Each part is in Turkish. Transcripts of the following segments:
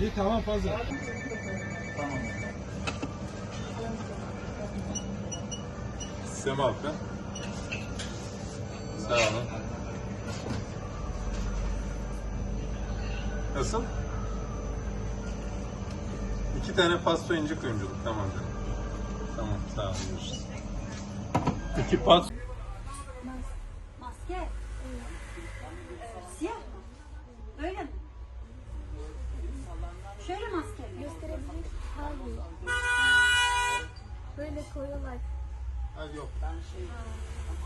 İyi tamam fazla. Sema abi. Sağ olun. Nasıl? İki tane pasta ince kuyumculuk. Tamam canım. Tamam sağ olun. Görüşürüz. İki pasta. Maske. Böyle mi? Şöyle maske mi? gösterebilir Hayır. Böyle koyuyorlar.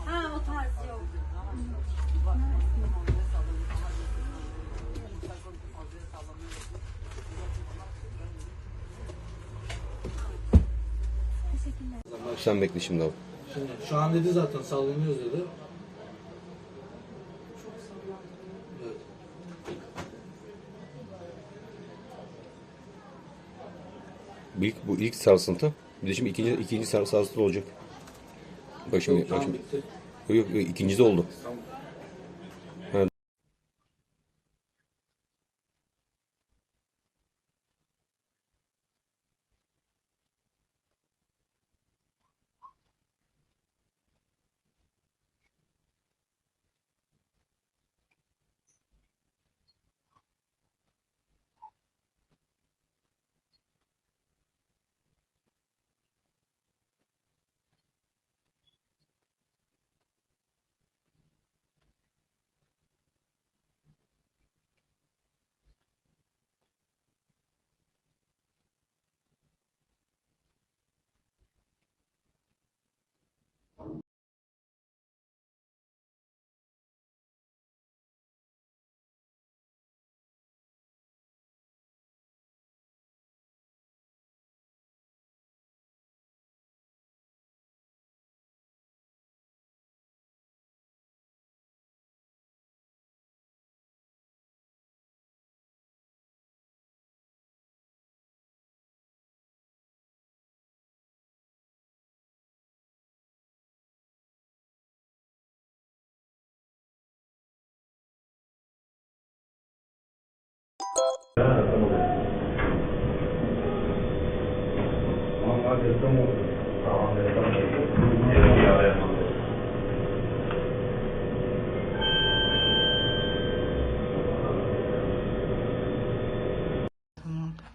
Ha o tarz yok. Sen bekle şimdi abi. Şimdi şu an dedi zaten sallanıyoruz dedi. İlk, bu ilk sarsıntı. Bir de şimdi ikinci, ikinci sar, sarsıntı olacak. Bitti. Yok yok, yok ikincisi oldu.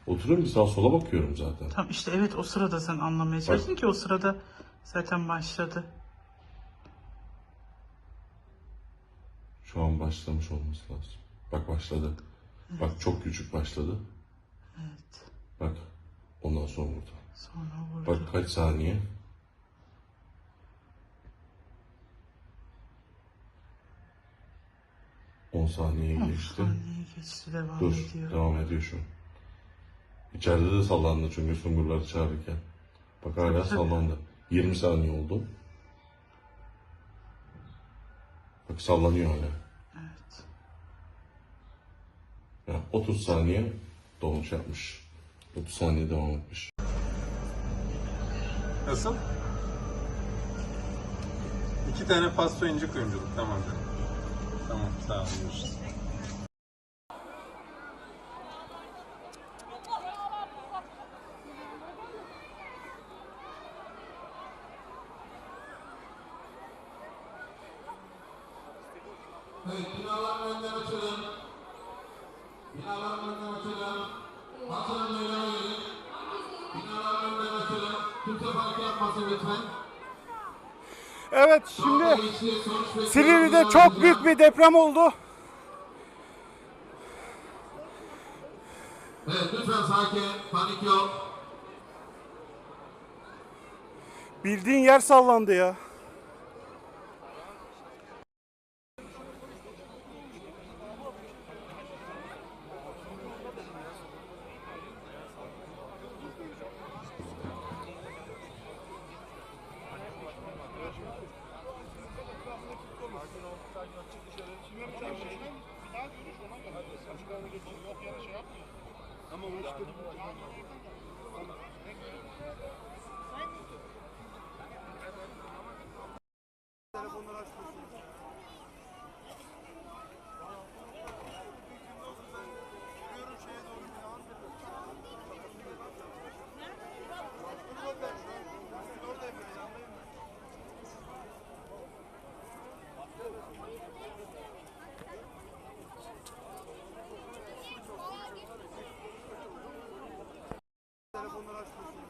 Oturuyorum bir sağa sola bakıyorum zaten. Tamam işte evet o sırada sen anlamaya çalıştın ki o sırada zaten başladı. Şu an başlamış olması lazım. Bak başladı. Bak çok küçük başladı. Evet. Bak ondan sonra vurdu. Sonra vurdu. Bak kaç saniye? On saniye On geçti. saniye geçti devam Dur, ediyor. devam ediyor şu an. İçeride de sallandı çünkü sungurları çağırırken. Bak hala Tabii, tabii. sallandı. 20 saniye oldu. Bak sallanıyor hala. Evet. Ya 30 saniye dolmuş yapmış. 30 saniye devam etmiş. Nasıl? İki tane pasta ince kuyumculuk. Tamam canım. Tamam sağ olun. Görüşürüz. Evet, binaların açılın. Binaların. Binaların. Kimse yapmasın lütfen. Evet şimdi. Silivri'de çok büyük bir deprem oldu. Evet, lütfen sakin, panik yok. Bildiğin yer sallandı ya. Telefonları açmışsın. onları açmasın.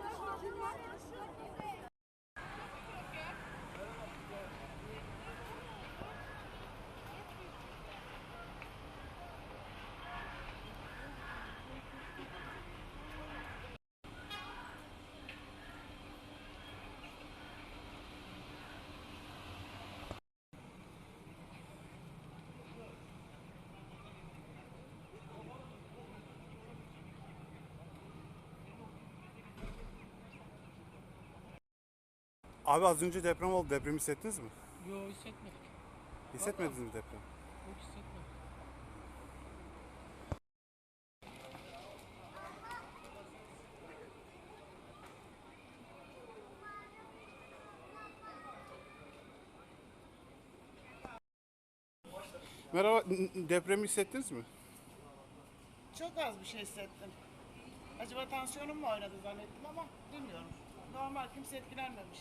Abi az önce deprem oldu. Depremi hissettiniz mi? Yo hissetmedik. Hissetmediniz mi deprem? Yok hissetmedik. Merhaba. Depremi hissettiniz mi? Çok az bir şey hissettim. Acaba tansiyonum mu oynadı zannettim ama bilmiyorum. Normal kimse etkilenmemiş.